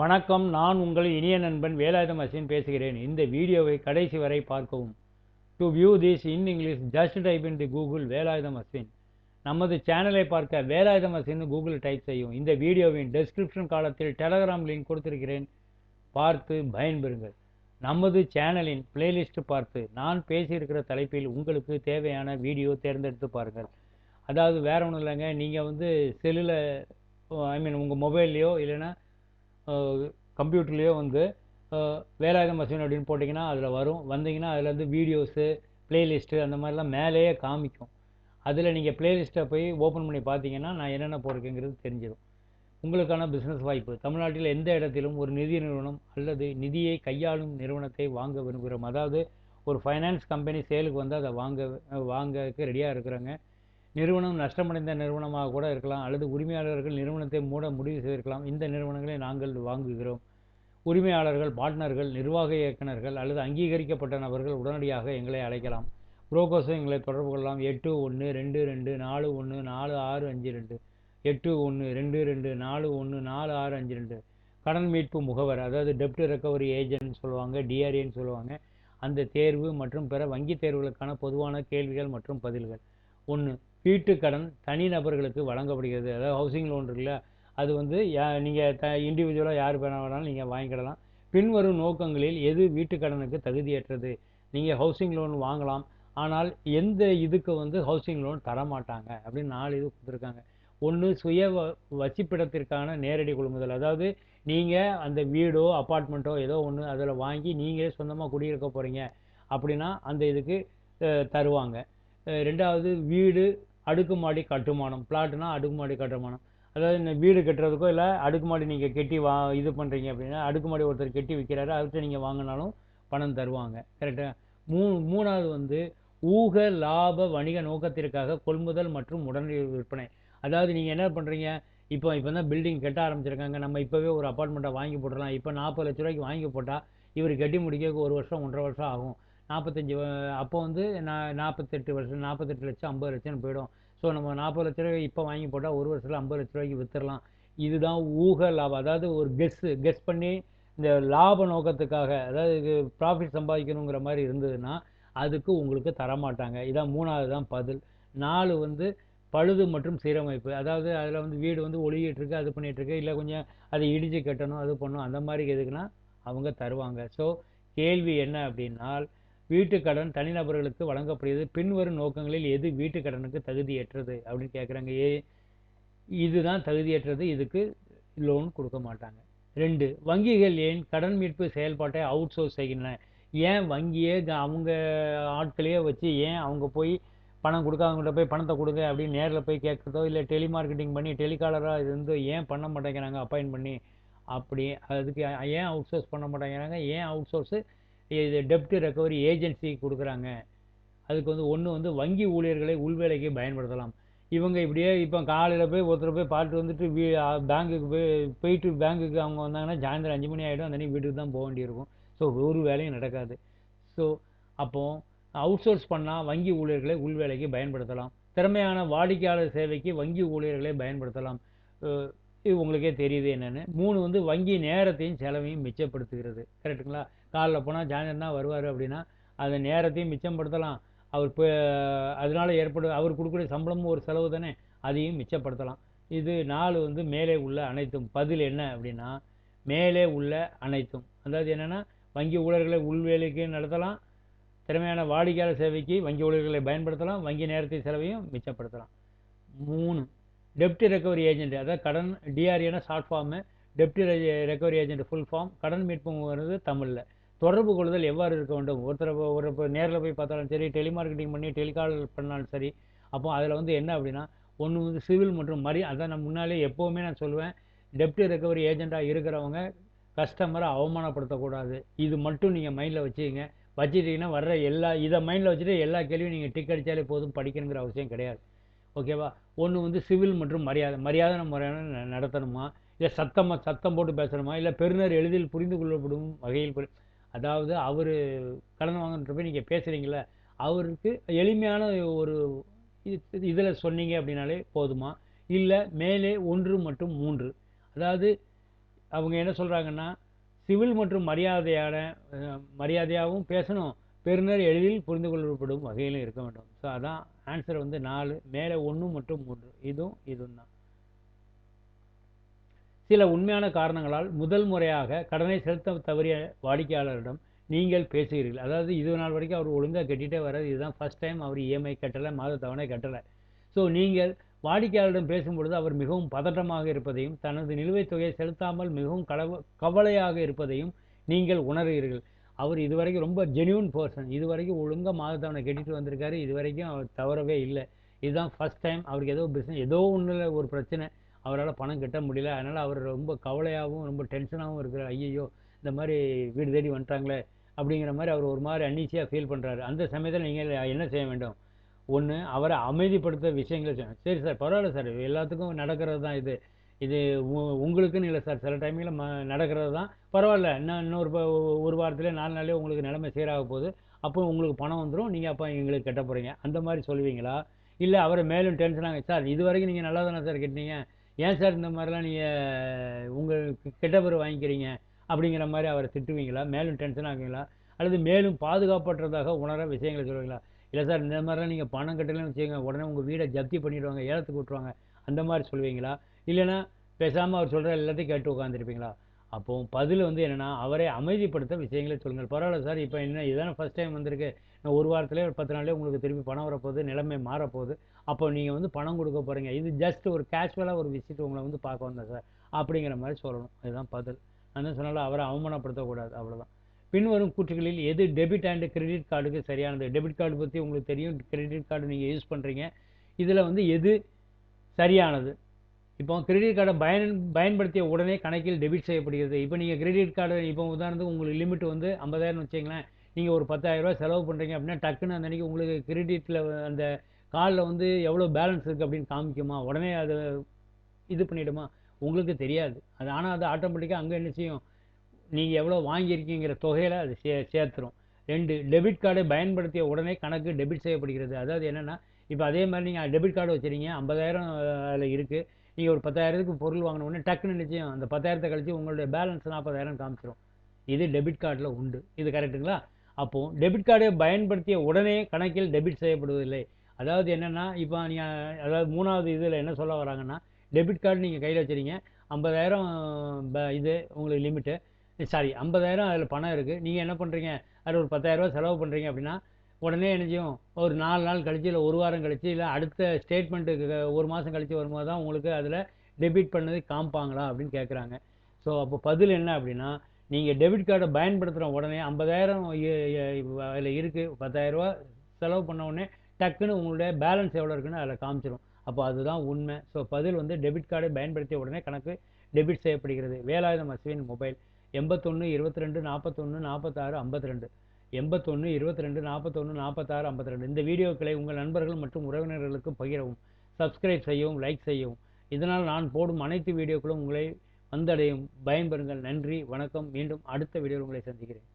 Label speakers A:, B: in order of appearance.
A: வணக்கம் நான் உங்கள் இனிய நண்பன் வேலாயுதம் அசின் பேசுகிறேன். இந்த வீடியோவை கடைசி வரை பார்க்கவும். To view this in English just type in the Google Velayutham Ashwin. நமது சேனலை பார்க்க வேலாயுதம் அசின் கூகுள் டைப் செய்யும் இந்த வீடியோவின் டெஸ்கிரிப்ஷன் காலத்தில் டெலகிராம் லிங்க் கொடுத்திருக்கிறேன். பார்த்து பயன்பெறுங்கள். நமது சேனலின் பிளேலிஸ்ட் பார்த்து நான் பேசியிருக்கிற தலைப்பில் உங்களுக்கு தேவையான வீடியோ தேர்ந்தெடுத்து பாருங்கள். அதாவது வேற ஒன்றும் இல்லைங்க. நீங்கள் வந்து செல்லில் ஐ மீன் உங்கள் மொபைல்லையோ இல்லைன்னா கம்ப்யூட்டர்லேயோ வந்து அஹ், வேலாயுதம் அப்படின்னு போட்டிங்கன்னா அதில் வரும். வந்தீங்கன்னா அதில் வந்து வீடியோஸு ப்ளேலிஸ்ட்டு அந்த மாதிரிலாம் மேலேயே காமிக்கும். அதில் நீங்கள் ப்ளேலிஸ்ட்டை போய் ஓப்பன் பண்ணி பார்த்தீங்கன்னா நான் என்னென்ன போட்டிருக்கேங்கிறது தெரிஞ்சிடும் உங்களுக்கான பிஸ்னஸ் வாய்ப்பு. தமிழ்நாட்டில் எந்த இடத்திலும் ஒரு நிதி நிறுவனம் அல்லது நிதியை கையாளும் நிறுவனத்தை வாங்க விரும்புகிறோம். அதாவது ஒரு ஃபைனான்ஸ் கம்பெனி சேலுக்கு வந்து அதை வாங்க வாங்கக்கு ரெடியாக இருக்கிறாங்க. நிறுவனம் நஷ்டமடைந்த நிறுவனமாக கூட இருக்கலாம் அல்லது உரிமையாளர்கள் நிறுவனத்தை மூட முடிவு செய்திருக்கலாம். இந்த நிறுவனங்களை நாங்கள் வாங்குகிறோம். உரிமையாளர்கள் பார்ட்னர்கள் நிர்வாக இயக்குனர்கள் அல்லது அங்கீகரிக்கப்பட்ட நபர்கள் உடனடியாக எங்களை அழைக்கலாம். புரோக்கர்ஸும் எங்களை தொடர்பு கொள்ளலாம். எட்டு ஒன்று ரெண்டு ரெண்டு நாலு ஒன்று நாலு ஆறு அஞ்சு ரெண்டு. எட்டு ஒன்று ரெண்டு ரெண்டு நாலு ஒன்று நாலு ஆறு அஞ்சு ரெண்டு. கடன் மீட்பு முகவர் அதாவது டெப்ட் ரெக்கவரி ஏஜென்ட்னு சொல்லுவாங்க டிஆர்ஏன்னு சொல்லுவாங்க. அந்த தேர்வு மற்றும் பிற வங்கி தேர்வுகளுக்கான பொதுவான கேள்விகள் மற்றும் பதில்கள். ஒன்று வீட்டுக்கடன் தனி தனிநபர்களுக்கு வழங்கப்படுகிறது. அதாவது ஹவுசிங் லோன் இருக்குல்ல அது வந்து நீங்கள் த இண்டிவிஜுவலாக யார் வேணா வேணாலும் நீங்கள் வாங்கிக்கிடலாம். பின்வரும் நோக்கங்களில் எது வீட்டுக்கடனுக்கு தகுதியற்றது? நீங்கள் ஹவுசிங் லோன் வாங்கலாம் ஆனால் எந்த இதுக்கு வந்து ஹவுசிங் லோன் தரமாட்டாங்க அப்படின்னு நாலு இது கொடுத்துருக்காங்க. ஒன்று சுய வ- வசிப்பிடத்திற்கான நேரடி கொள்முதல். அதாவது நீங்கள் அந்த வீடோ அப்பார்ட்மெண்ட்டோ ஏதோ ஒன்று அதில் வாங்கி நீங்களே சொந்தமாக குடியிருக்க போகிறீங்க அப்படின்னா அந்த இதுக்கு தருவாங்க. ரெண்டாவது வீடு அடுக்குமாடி கட்டுமானம். பிளாட்னா அடுக்குமாடி கட்டுமானம். அதாவது இந்த வீடு கட்டுறதுக்கோ இல்லை அடுக்குமாடி நீங்கள் கெட்டி வா இது பண்ணுறீங்க அப்படின்னா அடுக்குமாடி ஒருத்தர் கெட்டி விற்கிறாரு அவர்கிட்ட நீங்கள் வாங்கினாலும் பணம் தருவாங்க. கரெக்டாக மூ மூணாவது வந்து ஊக லாப வணிக நோக்கத்திற்காக கொள்முதல் மற்றும் உடனடி விற்பனை. அதாவது நீங்கள் என்ன பண்ணுறீங்க இப்போ இப்போ தான் பில்டிங் கட்ட ஆரம்பிச்சிருக்காங்க. நம்ம இப்போவே ஒரு அப்பார்ட்மெண்ட்டை வாங்கி போட்டுடலாம். இப்போ நாற்பது லட்ச ரூபாய்க்கு வாங்கி போட்டால் இவர் கட்டி முடிக்க ஒரு வருஷம் ஒன்றரை வருஷம் ஆகும். நாற்பத்தஞ்சு அப்போ வந்து நான் நாற்பத்தெட்டு வருஷம் நாற்பத்தெட்டு லட்சம் ஐம்பது லட்சம்னு போயிடும். ஸோ நம்ம நாற்பது லட்ச ரூபாய் இப்போ வாங்கி போட்டால் ஒரு வருஷத்தில் ஐம்பது லட்ச ரூபாய்க்கு விற்றுடலாம் இதுதான் ஊக லாபம். அதாவது ஒரு கெஸ்ஸு கெஸ் பண்ணி இந்த லாப நோக்கத்துக்காக அதாவது இது ப்ராஃபிட் சம்பாதிக்கணுங்கிற மாதிரி இருந்ததுன்னா அதுக்கு உங்களுக்கு தரமாட்டாங்க. இதான் மூணாவது தான் பதில். நாலு வந்து பழுது மற்றும் சீரமைப்பு. அதாவது அதில் வந்து வீடு வந்து ஒழுகிட்டுருக்கு அது பண்ணிகிட்ருக்கு இல்லை கொஞ்சம் அதை இடிச்சு கட்டணும் அது பண்ணணும். அந்த மாதிரி எதுக்குன்னா அவங்க தருவாங்க. ஸோ கேள்வி என்ன அப்படின்னால் வீட்டுக் கடன் தனிநபர்களுக்கு வழங்கப்படுகிறது. பின்வரும் நோக்கங்களில் எது வீட்டுக் கடனுக்கு தகுதியற்றது அப்படின்னு கேட்குறாங்க ஏ இதுதான் தகுதியற்றது. இதுக்கு லோன் கொடுக்க மாட்டாங்க. ரெண்டு வங்கிகள் ஏன் கடன் மீட்பு செயல்பாட்டை அவுட் சோர்ஸ் செய்கின்றன? ஏன் வங்கியே அவங்க ஆட்களையே வச்சு ஏன் அவங்க போய் பணம் கொடுக்காதவங்கள்ட்ட போய் பணத்தை கொடுங்க அப்படின்னு நேரில் போய் கேட்குறதோ இல்லை டெலிமார்க்கெட்டிங் பண்ணி டெலிகாலராக இருந்து ஏன் பண்ண மாட்டேங்கிறாங்க அப்பாயின்ட் பண்ணி அப்படி அதுக்கு ஏன் அவுட் சோர்ஸ் பண்ண மாட்டேங்கிறாங்க? ஏன் அவுட் சோர்ஸு இது டெப்ட் ரெக்கவரி ஏஜென்சி கொடுக்குறாங்க. அதுக்கு வந்து ஒன்று வந்து வங்கி ஊழியர்களை உள்வேலைக்கு பயன்படுத்தலாம். இவங்க இப்படியே இப்போ காலையில் போய் ஒருத்தர் போய் பாட்டு வந்துட்டு வீ பேங்குக்கு போய் போயிட்டு பேங்குக்கு அவங்க வந்தாங்கன்னா சாயந்தரம் அஞ்சு மணி ஆகிடும் அந்த வீட்டுக்கு தான் போக வேண்டியிருக்கும். ஸோ ஒரு வேலையும் நடக்காது. ஸோ அப்போது அவுட் சோர்ஸ் பண்ணால் வங்கி ஊழியர்களை உள்வேலைக்கு பயன்படுத்தலாம். திறமையான வாடிக்கையாளர் சேவைக்கு வங்கி ஊழியர்களை பயன்படுத்தலாம். இது உங்களுக்கே தெரியுது என்னென்னு. மூணு வந்து வங்கி நேரத்தையும் செலவையும் மிச்சப்படுத்துகிறது. கரெக்டுங்களா காலைல போனால் சாயந்தரம் தான் வருவார் அப்படின்னா அந்த நேரத்தையும் மிச்சப்படுத்தலாம். அவர் இப்போ அதனால ஏற்படும் அவர் கொடுக்கக்கூடிய சம்பளமும் ஒரு செலவு தானே அதையும் மிச்சப்படுத்தலாம். இது நாலு வந்து மேலே உள்ள அனைத்தும். பதில் என்ன அப்படின்னா மேலே உள்ள அனைத்தும். அதாவது என்னென்னா வங்கி ஊழியர்களை உள்வேலைக்கு நடத்தலாம். திறமையான வாடிக்கையாளர் சேவைக்கு வங்கி ஊழியர்களை பயன்படுத்தலாம். வங்கி நேரத்தை செலவையும் மிச்சப்படுத்தலாம். மூணு. டெப்ட் ரெக்கவரி ஏஜென்ட் அதாவது கடன் டிஆர்ஏனா ஷார்ட் ஃபார்மு டெப்ட் ரெக்கவரி ஏஜென்ட் ஃபுல் ஃபார்ம் கடன் மீட்புங்கிறது தமிழில். தொடர்பு கொள்ளுதல் எவ்வாறு இருக்க வேண்டும்? ஒருத்தரை ஒரு இப்போ நேரில் போய் பார்த்தாலும் சரி டெலிமார்க்கெட்டிங் பண்ணி டெலிகால் பண்ணாலும் சரி அப்போ அதில் வந்து என்ன அப்படின்னா ஒன்று வந்து சிவில் மற்றும் மரி அதான் நான் முன்னாலே எப்போவுமே நான் சொல்லுவேன். டெப்ட் ரெக்கவரி ஏஜென்ட்டாக இருக்கிறவங்க கஸ்டமரை அவமானப்படுத்தக்கூடாது. இது மட்டும் நீங்கள் மைண்டில் வச்சுக்கங்க. வச்சுட்டீங்கன்னா வர்ற எல்லா இதை மைண்டில் வச்சுட்டு எல்லா கேள்வியும் நீங்கள் டிக் அடித்தாலே போதும். படிக்கணுங்கிற அவசியம் கிடையாது. ஓகேவா ஒன்று வந்து சிவில் மற்றும் மரியாதை மரியாதை முறையான நடத்தணுமா? இல்லை சத்தமாக சத்தம் போட்டு பேசணுமா? இல்லை பெருநர் எளிதில் புரிந்து கொள்ளப்படும் வகையில் அதாவது அவர் கடன் வாங்கிட்டு நீங்கள் பேசுகிறீங்களே அவருக்கு எளிமையான ஒரு இதில் சொன்னீங்க அப்படின்னாலே போதுமா? இல்லை மேலே ஒன்று மற்றும் மூன்று. அதாவது அவங்க என்ன சொல்கிறாங்கன்னா சிவில் மற்றும் மரியாதையான மரியாதையாகவும் பேசணும். பெறுநர் எளிதில் புரிந்து கொள்ளப்படும் வகையிலும் இருக்க வேண்டும். ஸோ அதான் ஆன்சர் வந்து நாலு மேலே ஒன்று மற்றும் மூன்று. இதுவும் இதுவும் தான். சில உண்மையான காரணங்களால் முதல் முறையாக கடனை செலுத்த தவறிய வாடிக்கையாளரிடம் நீங்கள் பேசுகிறீர்கள். அதாவது இது நாள் வரைக்கும் அவர் ஒழுங்காக கட்டிகிட்டே வர்றது இதுதான் ஃபர்ஸ்ட் டைம் அவர் இஎம்ஐ கட்டலை மாத தவணை கட்டலை. ஸோ நீங்கள் வாடிக்கையாளரிடம் பேசும்பொழுது அவர் மிகவும் பதட்டமாக இருப்பதையும் தனது நிலுவைத் தொகையை செலுத்தாமல் மிகவும் கலவ கவலையாக இருப்பதையும் நீங்கள் உணர்கிறீர்கள். அவர் இது வரைக்கும் ரொம்ப ஜென்யூன் பர்சன் இது வரைக்கும் ஒழுங்காக மாதத்தவனை கட்டிட்டு வந்திருக்காரு. இதுவரைக்கும் அவர் தவறவே இல்லை. இதுதான் ஃபர்ஸ்ட் டைம் அவருக்கு ஏதோ பிஸ்னஸ் ஏதோ ஒன்றில் ஒரு பிரச்சனை. அவரால் பணம் கட்ட முடியல. அதனால் அவர் ரொம்ப கவலையாகவும் ரொம்ப டென்ஷனாகவும் இருக்கிறார் ஐயையோ இந்த மாதிரி வீடு தேடி வந்துட்டாங்களே அப்படிங்கிற மாதிரி அவர் ஒரு மாதிரி அன்னீசியாக ஃபீல் பண்ணுறாரு அந்த சமயத்தில் நீங்கள் என்ன செய்ய வேண்டும்? ஒன்று அவரை அமைதிப்படுத்த விஷயங்களை செய்யணும். சரி சார் பரவாயில்ல சார். எல்லாத்துக்கும் நடக்கிறது தான் இது. இது உ- உங்களுக்குன்னு இல்லை சார். சில டைமில் ம நடக்கிறது தான். பரவாயில்ல. இன்னும் இன்னொரு ஒரு வாரத்திலே நாலு நாளே உங்களுக்கு நிலைமை சீராக போகுது. அப்போ உங்களுக்கு பணம் வந்துடும் நீங்கள் அப்போ எங்களுக்கு கட்ட போகிறீங்க அந்த மாதிரி சொல்லுவீங்களா? இல்லை அவரை மேலும் டென்ஷன் ஆகும் சார் இது வரைக்கும் நீங்கள் நல்லா தானே சார் கட்டினீங்க? ஏன் சார் இந்த மாதிரிலாம் நீங்கள் உங்களுக்கு கெட்ட பேர் வாங்கிக்கிறீங்க? அப்படிங்கிற மாதிரி அவரை திட்டுவீங்களா? மேலும் டென்ஷன் ஆகுவீங்களா? அல்லது மேலும் பாதுகாப்பற்றதாக உணர விஷயங்களை சொல்லுவீங்களா? இல்லை சார் இந்த மாதிரிலாம் நீங்கள் பணம் கட்டலன்னு வச்சுக்கோங்க. உடனே உங்கள் வீடை ஜப்தி பண்ணிடுவாங்க. ஏலத்துக்கு விட்ருவாங்க அந்த மாதிரி சொல்லுவீங்களா? இல்லைன்னா பேசாமல் அவர் சொல்கிற எல்லாத்தையும் கேட்டு உட்காந்துருப்பீங்களா அப்போ பதில் வந்து என்னென்னா அவரை அமைதிப்படுத்த விஷயங்களை சொல்லுங்கள். பரவாயில்ல சார் இப்போ என்ன இதானே ஃபஸ்ட் டைம் வந்திருக்கு. நான் ஒரு வாரத்துலேயே ஒரு பத்து நாள்லேயே உங்களுக்கு திருப்பி பணம் வரப்போகுது நிலைமை மாறப்போகுது. அப்போ நீங்கள் வந்து பணம் கொடுக்க போகிறீங்க இது ஜஸ்ட் ஒரு கேஷுவலாக ஒரு விசிட் உங்களை வந்து பார்க்க வந்தேன் சார். அப்படிங்கிற மாதிரி சொல்லணும். இதுதான் பதில். நான் சொன்னாலும் அவரை அவமானப்படுத்தக்கூடாது அவ்வளோதான் பின்வரும் கூற்றுகளில் எது டெபிட் அண்ட் கிரெடிட் கார்டுக்கு சரியானது? டெபிட் கார்டு பற்றி உங்களுக்கு தெரியும். கிரெடிட் கார்டு நீங்கள் யூஸ் பண்ணுறீங்க இதில் வந்து எது சரியானது. இப்போ கிரெடிட் கார்டை பயன் பயன்படுத்திய உடனே கணக்கில் டெபிட் செய்யப்படுகிறது. இப்போ நீங்கள் கிரெடிட் கார்டு இப்போ உதாரணத்துக்கு உங்களுக்கு லிமிட் வந்து ஐம்பதாயிரம் வச்சிங்களேன் நீங்கள் ஒரு பத்தாயிரரூபா செலவு பண்ணுறீங்க அப்படின்னா டக்குன்னு அந்த அன்றைக்கி உங்களுக்கு கிரெடிட்டில் அந்த கார்டில் வந்து எவ்வளோ பேலன்ஸ் இருக்குது அப்படின்னு காமிக்குமா? உடனே அது இது பண்ணிவிடுமா உங்களுக்கு தெரியாது. அது ஆனால் அது ஆட்டோமேட்டிக்காக அங்கே என்ன செய்யும்? நீங்கள் எவ்வளோ வாங்கியிருக்கீங்கிற தொகையில் அது சே சேர்த்துரும். ரெண்டு டெபிட் கார்டை பயன்படுத்திய உடனே கணக்கு டெபிட் செய்யப்படுகிறது. அதாவது என்னென்னா இப்போ அதே மாதிரி நீங்கள் டெபிட் கார்டு வச்சுருங்க ஐம்பதாயிரம் அதில் இருக்குது நீங்கள் ஒரு பத்தாயிரத்துக்கு பொருள் வாங்கினோடனே டக்குன்னு நிச்சயம் அந்த பத்தாயிரத்தை கழிச்சு உங்களுடைய பேலன்ஸ் நாற்பதாயிரம் காமிச்சிரும். இது டெபிட் கார்டில் உண்டு. இது கரெக்ட்டுங்களா அப்போது டெபிட் கார்டை பயன்படுத்திய உடனே கணக்கில் டெபிட் செய்யப்படுவதில்லை. அதாவது என்னென்னா இப்போ நீங்கள் அதாவது மூணாவது இதில் என்ன சொல்ல வராங்கன்னா டெபிட் கார்டு நீங்கள் கையில் வச்சுருங்க ஐம்பதாயிரம் ப- இது உங்களுக்கு லிமிட்டு சாரி ஐம்பதாயிரம் அதில் பணம் இருக்குது நீங்கள் என்ன பண்ணுறீங்க அதில் ஒரு பத்தாயிரரூவா செலவு பண்ணுறீங்க அப்படின்னா உடனே என்ன செய்யும்? ஒரு நாலு நாள் கழிச்சு இல்லை ஒரு வாரம் கழிச்சு இல்லை அடுத்த ஸ்டேட்மெண்ட்டுக்கு ஒரு மாதம் கழிச்சு வரும்போது தான் உங்களுக்கு அதில் டெபிட் பண்ணது காமிப்பாங்களா அப்படின்னு கேட்குறாங்க ஸோ அப்போ பதில் என்ன அப்படின்னா நீங்கள் டெபிட் கார்டை பயன்படுத்துகிற உடனே ஐம்பதாயிரம் அதில் இருக்குது பத்தாயிரரூபா செலவு பண்ண உடனே டக்குன்னு உங்களுடைய பேலன்ஸ் எவ்வளோ இருக்குன்னு அதில் காமிச்சிடும் அப்போ அதுதான் உண்மை. ஸோ பதில் வந்து டெபிட் கார்டை பயன்படுத்திய உடனே கணக்கு டெபிட் செய்யப்படுகிறது. வேலாயுதம் அஸ்வின் மொபைல் எண்பத்தொன்று இருபத்தி ரெண்டு நாற்பத்தொன்று நாற்பத்தாறு ஐம்பத்தி ரெண்டு எண்பத்தொன்று இருபத்தி ரெண்டு நாற்பத்தொன்று நாற்பத்தாறு ஐம்பத்தி ரெண்டு இந்த வீடியோக்களை உங்கள் நண்பர்கள் மற்றும் உறவினர்களுக்கு பகிரவும். சப்ஸ்கிரைப் செய்யவும் லைக் செய்யவும். இதனால் நான் போடும் அனைத்து வீடியோக்களும் உங்களை வந்தடையும். பயன்பெறுங்கள். நன்றி வணக்கம். மீண்டும் அடுத்த வீடியோவில் உங்களை சந்திக்கிறேன்.